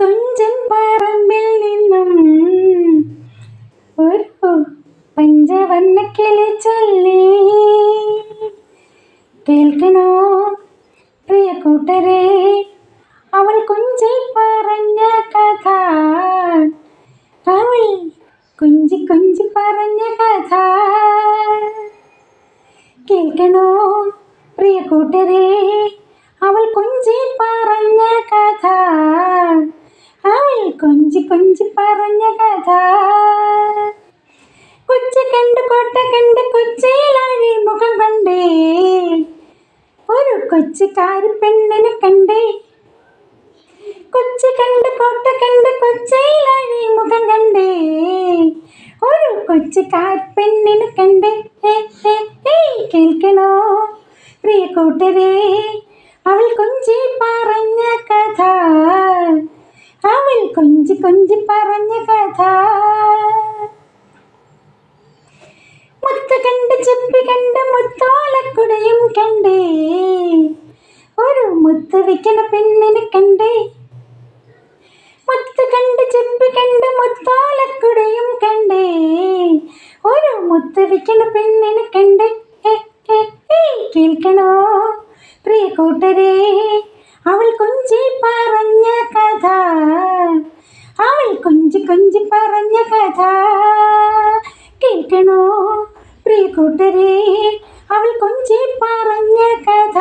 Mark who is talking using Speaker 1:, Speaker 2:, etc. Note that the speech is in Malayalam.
Speaker 1: തുഞ്ചൻ പറമ്പിൽ നിന്നും ഒരു പഞ്ചവർണ കിളി ചൊല്ലി. കേൾക്കണോ പ്രിയ കൂട്ടരെ? അവൾ കുഞ്ചി പറഞ്ഞ കഥ. അവൾ കുഞ്ചി കുഞ്ചി പറഞ്ഞ കഥ. കേൾക്കണോ പ്രിയ കൂട്ടരെ? അവൾ കുഞ്ചി പറഞ്ഞ കഥ അവൾ കൊഞ്ചി പറഞ്ഞ കഥ. കൊച്ചു കണ്ട് കോട്ട കണ്ട് കൊച്ചയിലാഴി മുഖം കണ്ടേ. ഒരു കൊച്ചുകാരി പെണ്ണിനെ കണ്ടേ. കൊച്ചു കണ്ട് കോട്ട കണ്ട് കൊച്ചയിലാഴി മുഖം കണ്ടേ. ഒരു കൊച്ചുകാരി പെണ്ണിനെ കണ്ടേ. കേൾക്കണോ? പ്രിയ കൂട്ടരേ അവൾ അവൾ കൊഞ്ചി കൊഞ്ചി പറഞ്ഞ കഥ. മുത്ത കണ്ട് ചെപ്പി കണ്ട് മുത്തോലക്കുടയും കണ്ടേ. ഒരു മുത്ത് വിൽക്കണ പെണ്ണിനെ കണ്ടേ. മുത്ത് കണ്ട് ചെപ്പി കണ്ട് മുത്തോലക്കുടയും കണ്ടേ. ഒരു മുത്ത് വിൽക്കണ പെണ്ണിനെ കണ്ടേ. കേൾക്കണോ? പ്രിയ കൂട്ടരേ അവൾ കൊഞ്ചി പറഞ്ഞ കഥ അവൾ കൊഞ്ചി കൊഞ്ചി പറഞ്ഞ കഥ കേൾക്കണോ പ്രിയ കൂട്ടരെ അവൾ കൊഞ്ചി പറഞ്ഞ കഥ.